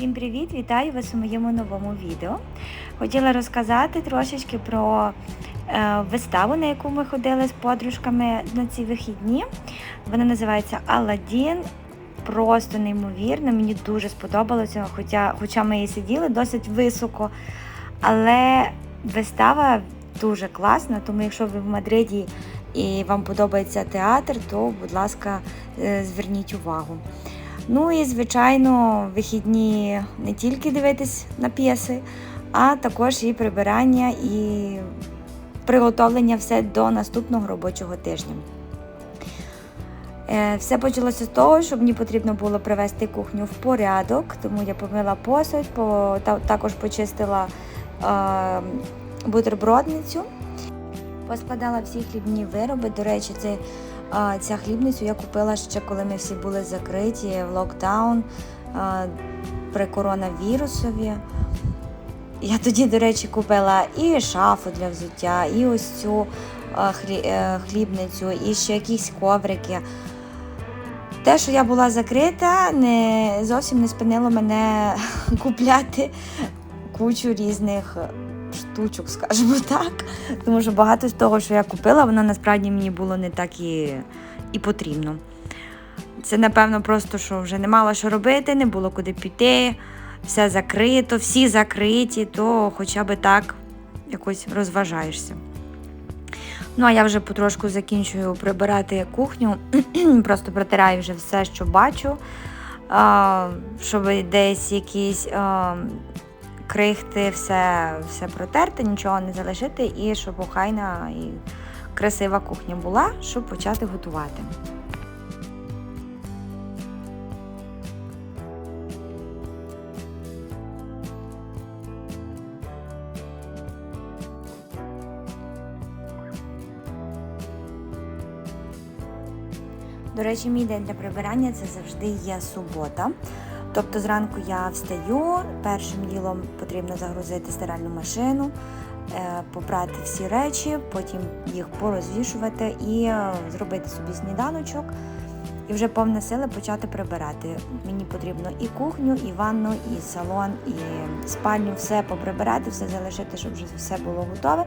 Всім привіт! Вітаю вас у моєму новому відео. Хотіла розказати трошечки про е, виставу, на яку ми ходили з подружками на ці вихідні. Вона називається Аладдін. Просто неймовірно, мені дуже сподобалося, хоча, хоча ми і сиділи досить високо. Але вистава дуже класна, тому якщо ви в Мадриді і вам подобається театр, то, будь ласка, е, зверніть увагу. Ну і, звичайно, вихідні не тільки дивитись на п'єси, а також і прибирання і приготовлення все до наступного робочого тижня. Е, Все почалося з того, що мені потрібно було привести кухню в порядок, тому я помила посуд, по, та, також почистила е, бутербродницю, поскладала всі хлібні вироби. До речі, це Ця хлібницю я купила ще коли ми всі були закриті в локдаун при коронавірусові. Я тоді, до речі, купила і шафу для взуття, і ось цю е, хлібницю, і ще якісь коврики. Те, що я була закрита, не зовсім не спинило мене купляти кучу різних штучок, скажімо так. Тому що багато з того, що я купила, воно насправді мені було не так і, і потрібно. Це, напевно, просто що вже не мала що робити, не було куди піти, все закрито, всі закриті, то хоча б так якось розважаєшся. Ну, а я вже потрошку закінчую прибирати кухню, просто протираю вже все, що бачу, щоб десь якісь крихти, все все протерти, нічого не залишити, і щоб охайна і красива кухня була, щоб почати готувати. До речі, мій день для прибирання це завжди є субота. Тобто зранку я встаю, першим ділом потрібно загрузити стиральну машину, е, попрати всі речі, потім їх порозвішувати і е, зробити собі сніданочок. І вже повна сила почати прибирати. Мені потрібно і кухню, і ванну, і салон, і спальню, все поприбирати, все залишити, щоб вже все було готове.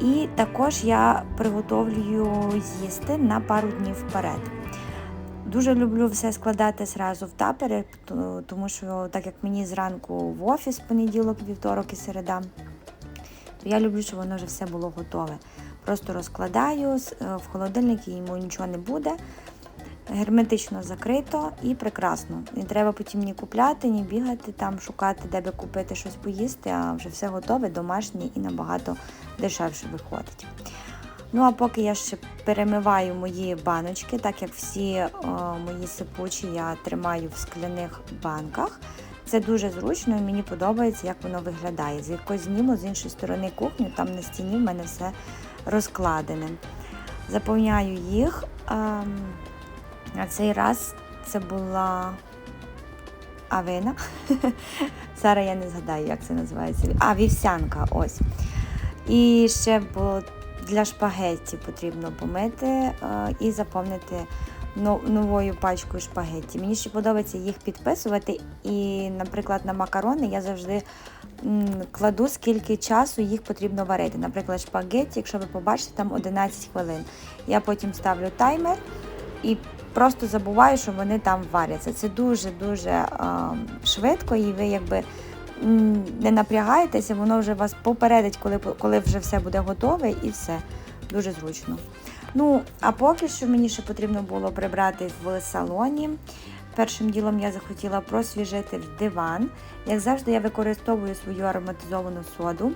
І також я приготовлюю з'їсти на пару днів вперед. Дуже люблю все складати зразу в тапери, тому що, так як мені зранку в офіс понеділок, вівторок і середа, то я люблю, щоб воно вже все було готове. Просто розкладаю е, в холодильник, йому нічого не буде. Герметично закрито і прекрасно. Не треба потім ні купляти, ні бігати, там шукати, де би купити щось поїсти, а вже все готове, домашнє і набагато дешевше виходить. Ну, а поки я ще перемиваю мої баночки, так як всі о, мої сипучі я тримаю в скляних банках. Це дуже зручно і мені подобається, як воно виглядає. З якось зніму з іншої сторони кухню, там на стіні в мене все розкладене. Заповняю їх. А, на цей раз це була авина. Зараз я не згадаю, як це називається. А, вівсянка. ось. І ще було для шпагетті потрібно помити е, і заповнити новою пачкою шпагетті. Мені ще подобається їх підписувати. І, наприклад, на макарони я завжди кладу, скільки часу їх потрібно варити. Наприклад, шпагетті, якщо ви побачите, там 11 хвилин. Я потім ставлю таймер і просто забуваю, що вони там варяться. Це дуже-дуже швидко, і ви якби не напрягаєтеся, воно вже вас попередить, коли коли вже все буде готове і все. Дуже зручно. Ну, а поки що мені ще потрібно було прибрати в салоні. Першим ділом я захотіла просвіжити диван. Як завжди, я використовую свою ароматизовану соду.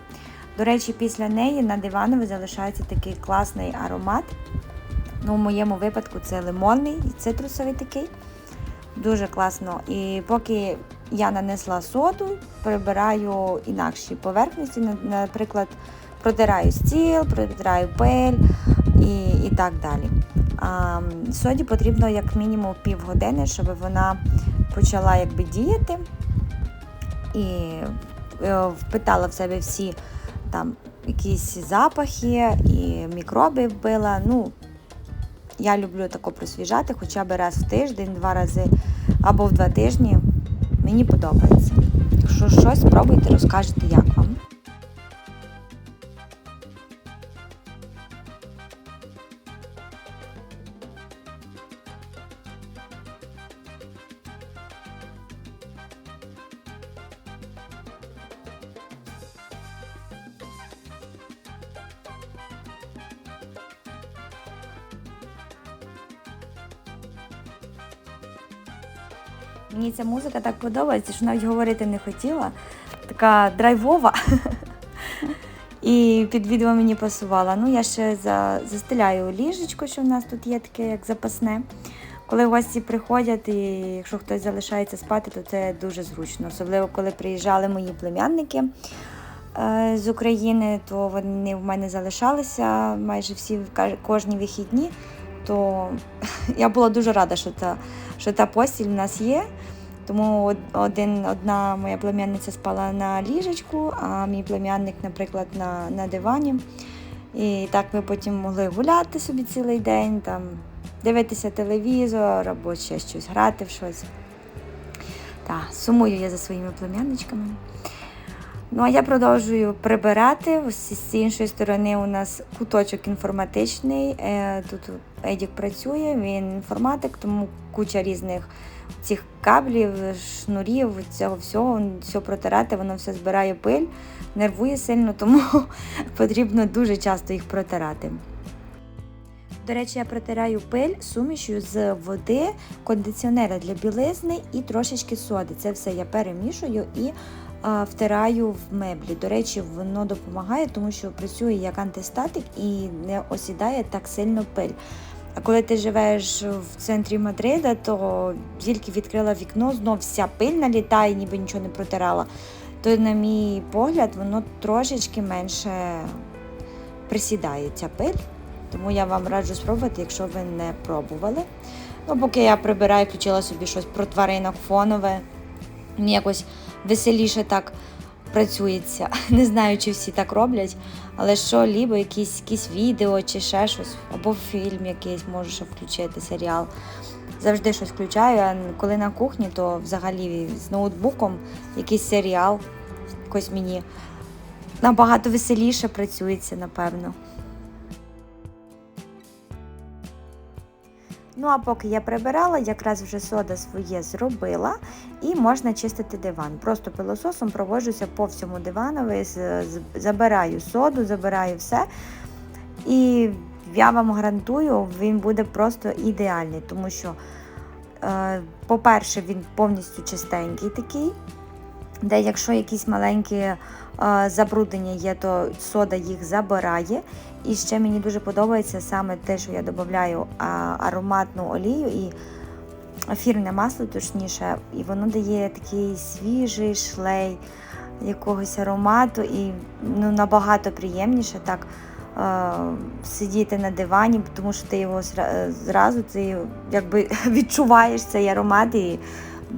До речі, після неї на диванові залишається такий класний аромат. Ну, У моєму випадку це лимонний і цитрусовий такий. Дуже класно. І поки я нанесла соду, прибираю інакші поверхності, наприклад, протираю стіл, протираю пель і і так далі. А, Соді потрібно як мінімум півгодини, щоб вона почала якби діяти і е, впитала в себе всі там якісь запахи і мікроби вбила. Ну, Я люблю тако просвіжати хоча б раз в тиждень, два рази або в два тижні Мені подобається. Якщо щось спробуйте, розкажете, як Мені ця музика так подобається, що навіть говорити не хотіла. Така драйвова. І під відео мені пасувала. Ну, я ще за, застеляю ліжечко, що в нас тут є таке, як запасне. Коли гості приходять, і якщо хтось залишається спати, то це дуже зручно. Особливо, коли приїжджали мої племянники е, з України, то вони в мене залишалися майже всі кожні вихідні. То я була дуже рада, що та, що та постіль в нас є. Тому один, одна моя племянниця спала на ліжечку, а мій племянник, наприклад, на, на дивані. І так ми потім могли гуляти собі цілий день, там, дивитися телевізор або ще щось, грати в щось. Так, сумую я за своїми племянничками. Ну, а я продовжую прибирати. З іншої сторони у нас куточок інформатичний. Е, Тут Едік працює, він інформатик, тому куча різних цих каблів, шнурів, цього всього, все протирати, воно все збирає пиль, нервує сильно, тому потрібно дуже часто їх протирати. До речі, я протираю пиль сумішю з води, кондиціонера для білизни і трошечки соди. Це все я перемішую і втираю в меблі. До речі, воно допомагає, тому що працює як антистатик і не осідає так сильно пиль. А коли ти живеш в центрі Мадрида, то тільки відкрила вікно, знов вся пиль налітає, ніби нічого не протирала. То, на мій погляд, воно трошечки менше присідає ця пиль. Тому я вам раджу спробувати, якщо ви не пробували. Ну, поки я прибираю, включила собі щось про тваринок фонове. Якось веселіше так працюється. Не знаю, чи всі так роблять, але що, лібо якісь, якісь відео чи ще щось, або фільм якийсь можу ще включити, серіал. Завжди щось включаю, а коли на кухні, то взагалі з ноутбуком якийсь серіал, якось мені набагато веселіше працюється, напевно. Ну, а поки я прибирала, якраз вже сода своє зробила і можна чистити диван. Просто пилососом проводжуся по всьому диванові, забираю соду, забираю все. І я вам гарантую, він буде просто ідеальний, тому що, е, по-перше, він повністю чистенький такий. Де якщо якісь маленькі е, забруднення є, то сода їх забирає. І ще мені дуже подобається саме те, що я додаю ароматну олію і ефірне масло, точніше, і воно дає такий свіжий шлей якогось аромату, і ну, набагато приємніше так е, сидіти на дивані, тому що ти його зразу ти якби відчуваєш цей аромат і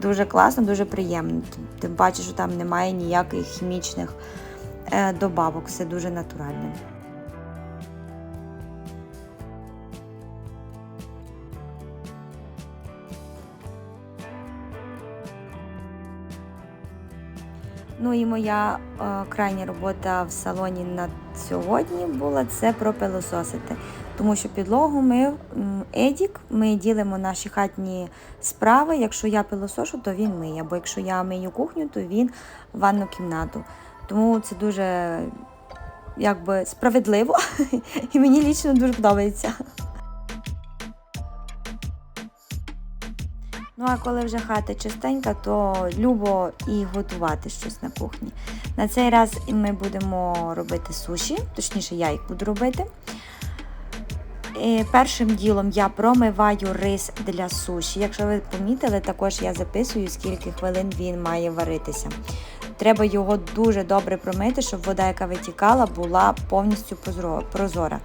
дуже класно, дуже приємно. Тим паче, що там немає ніяких хімічних е, добавок, все дуже натуральне. Ну і моя е, крайня робота в салоні на сьогодні була це пропилососити. Тому що підлогу мив м, Едік, ми ділимо наші хатні справи. Якщо я пилосошу, то він миє. Або якщо я мию кухню, то він ванну кімнату. Тому це дуже якби справедливо і мені лічно дуже подобається. Ну а коли вже хата чистенька, то любо і готувати щось на кухні. На цей раз ми будемо робити суші, точніше, я їх буду робити. І першим ділом я промиваю рис для суші. Якщо ви помітили, також я записую, скільки хвилин він має варитися. Треба його дуже добре промити, щоб вода, яка витікала, була повністю прозора.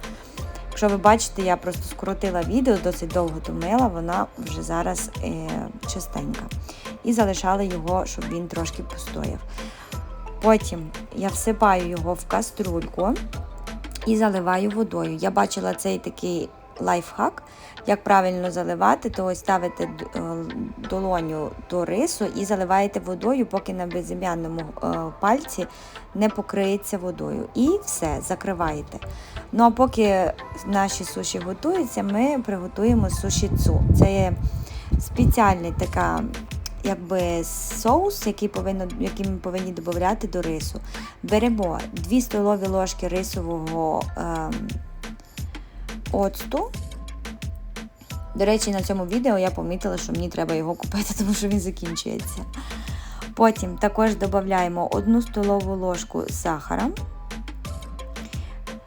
Якщо ви бачите, я просто скоротила відео, досить довго томила, вона вже зараз е, чистенька. І залишала його, щоб він трошки постояв. Потім я всипаю його в каструльку і заливаю водою. Я бачила цей такий лайфхак, як правильно заливати, то ось ставите е, долоню до рису і заливаєте водою, поки на безім'яному е, пальці не покриється водою. І все, закриваєте. Ну а поки наші суші готуються, ми приготуємо суші цу. Це є спеціальний така. Якби соус, який, повинно, який ми повинні додати до рису. Беремо 2 столові ложки рисового ем, оцту. До речі, на цьому відео я помітила, що мені треба його купити, тому що він закінчується. Потім також додаємо 1 столову ложку сахара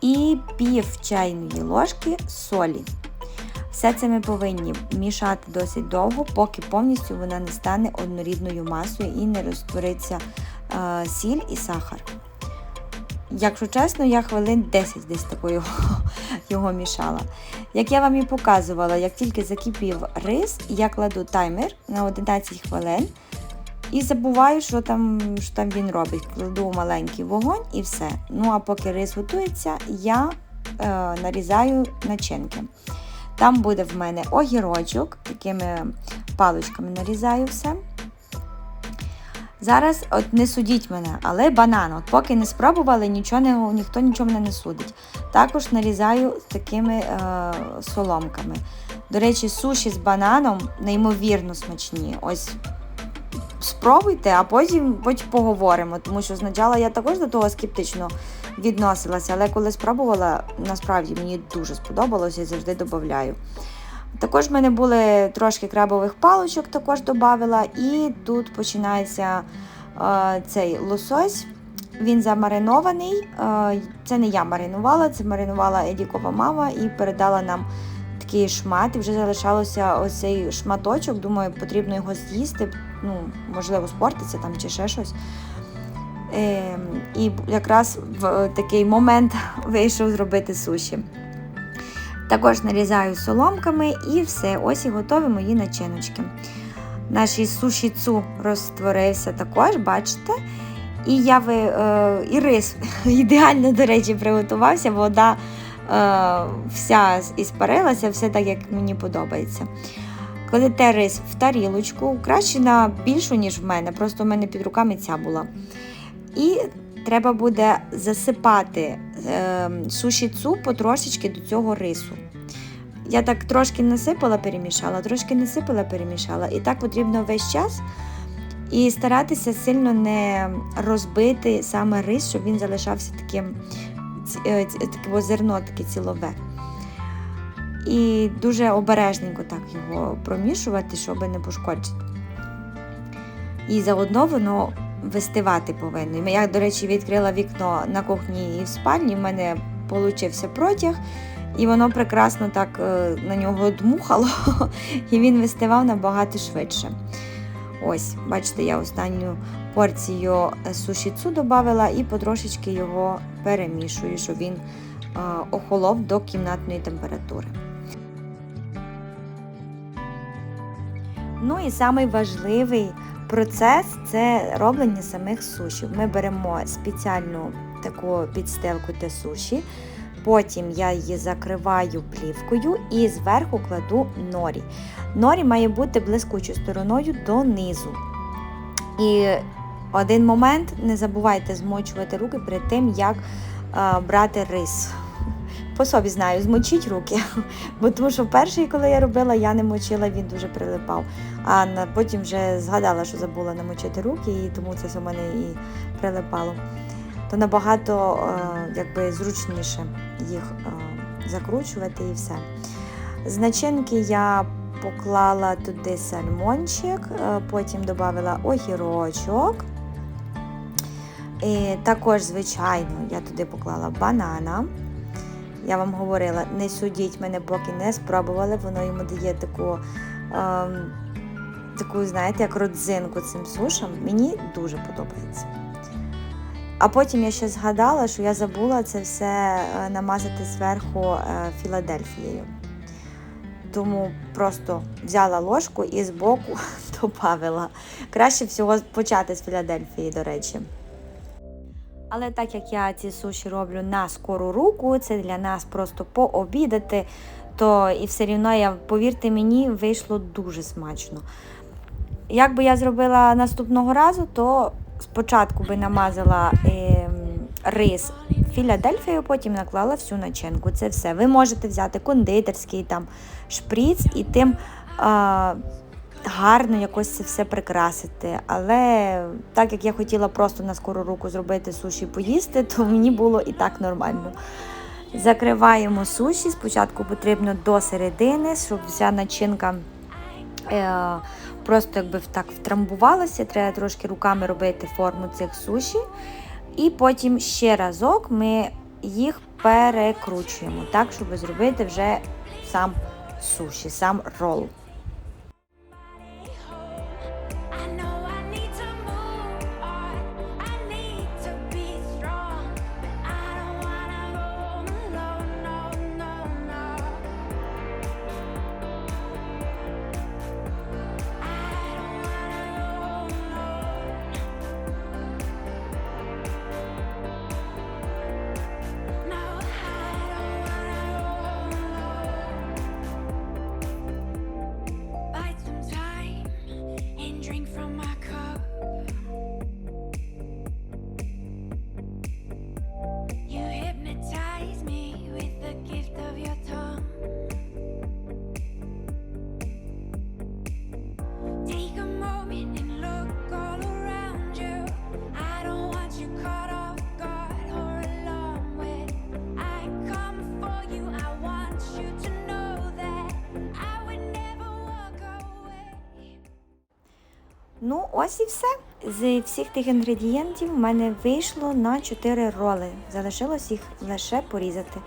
і пів чайної ложки солі. Все це ми повинні мішати досить довго, поки повністю вона не стане однорідною масою і не розтвориться е, сіль і сахар. Якщо чесно, я хвилин 10 десь такою його мішала. Як я вам і показувала, як тільки закипів рис, я кладу таймер на 11 хвилин і забуваю, що там, що там він робить. Кладу маленький вогонь і все. Ну а поки рис готується, я е, нарізаю начинки. Там буде в мене огірочок, такими паличками нарізаю все. Зараз от не судіть мене, але банан. От поки не спробували, нічого не, ніхто нічого мене не судить. Також нарізаю такими е, соломками. До речі, суші з бананом неймовірно смачні. Ось спробуйте, а потім, потім поговоримо. Тому що спочатку я також до того скептично відносилася, але коли спробувала, насправді мені дуже сподобалося і завжди додаю. Також в мене були трошки крабових паличок, також додавала, і тут починається е, цей лосось. Він замаринований. Е, це не я маринувала, це маринувала Едікова мама і передала нам такий шмат. І вже залишалося ось цей шматочок. Думаю, потрібно його з'їсти. Ну, можливо, спортиться там чи ще щось. Е, і якраз в такий момент вийшов зробити суші. Також нарізаю соломками і все. Ось і готові мої начиночки. Наш суші цу розтворився також, бачите? І я ви, е, і рис ідеально, до речі, приготувався, вода е, вся іспарилася, все так, як мені подобається. Кладете рис в тарілочку, краще на більшу, ніж в мене, просто в мене під руками ця була. І треба буде засипати е, суші цу потрошечки до цього рису. Я так трошки насипала, перемішала, трошки насипала, перемішала. І так потрібно весь час. І старатися сильно не розбити саме рис, щоб він залишався таким е, таке зерно таке цілове. І дуже обережненько так його промішувати, щоб не пошкоджити. І заодно воно вистивати повинно. Я, до речі, відкрила вікно на кухні і в спальні, в мене получився протяг, і воно прекрасно так е, на нього дмухало, і він вистивав набагато швидше. Ось, бачите, я останню порцію сушіцу додавала і потрошечки його перемішую, щоб він е, охолов до кімнатної температури. Ну і самий важливий процес це роблення самих сушів. Ми беремо спеціальну таку підстилку для суші, потім я її закриваю плівкою і зверху кладу норі. Норі має бути блискучою стороною донизу. І один момент не забувайте змочувати руки перед тим, як брати рис. По собі знаю, змочіть руки. Бо тому що перший, коли я робила, я не мочила, він дуже прилипав. А потім вже згадала, що забула намочити руки, і тому це все в мене і прилипало. То набагато е, якби, зручніше їх е, закручувати і все. З начинки я поклала туди сальмончик, е, потім додала огірочок. І також, звичайно, я туди поклала банана. Я вам говорила, не судіть мене, поки не спробували, воно йому дає таку, ем, таку, знаєте, як родзинку цим сушам. Мені дуже подобається. А потім я ще згадала, що я забула це все намазати зверху е, Філадельфією. Тому просто взяла ложку і збоку додавила. Краще всього почати з Філадельфії, до речі. Але так як я ці суші роблю на скору руку, це для нас просто пообідати, то і все рівно, я, повірте мені, вийшло дуже смачно. Як би я зробила наступного разу, то спочатку би намазала ем, рис Філадельфією, потім наклала всю начинку. Це все. Ви можете взяти кондитерський там шприц і тим гарно якось це все прикрасити. Але так як я хотіла просто на скору руку зробити суші поїсти, то мені було і так нормально. Закриваємо суші. Спочатку потрібно до середини, щоб вся начинка е, просто якби так втрамбувалося, Треба трошки руками робити форму цих суші. І потім ще разок ми їх перекручуємо, так, щоб зробити вже сам суші, сам рол. Ну, ось і все. З всіх тих інгредієнтів в мене вийшло на 4 роли. Залишилось їх лише порізати.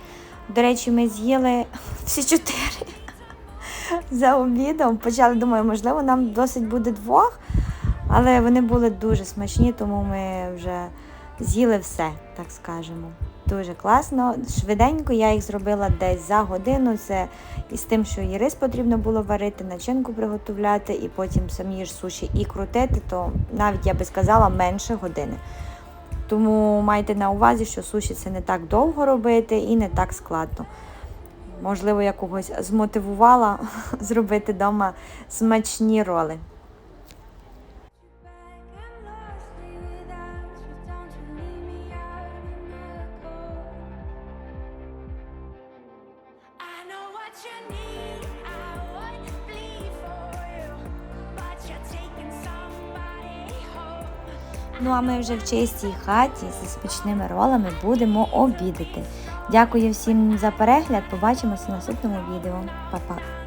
До речі, ми з'їли всі чотири за обідом. Почали, думаю, можливо, нам досить буде двох, але вони були дуже смачні, тому ми вже з'їли все, так скажемо. Дуже класно. Швиденько я їх зробила десь за годину. Це із тим, що і рис потрібно було варити, начинку приготовляти, і потім самі ж суші і крутити, то навіть я би сказала менше години. Тому майте на увазі, що суші це не так довго робити і не так складно. Можливо, я когось змотивувала зробити вдома смачні роли. Ну а ми вже в чистій хаті зі смачними ролами будемо обідати. Дякую всім за перегляд. Побачимося в наступному відео. Па-па!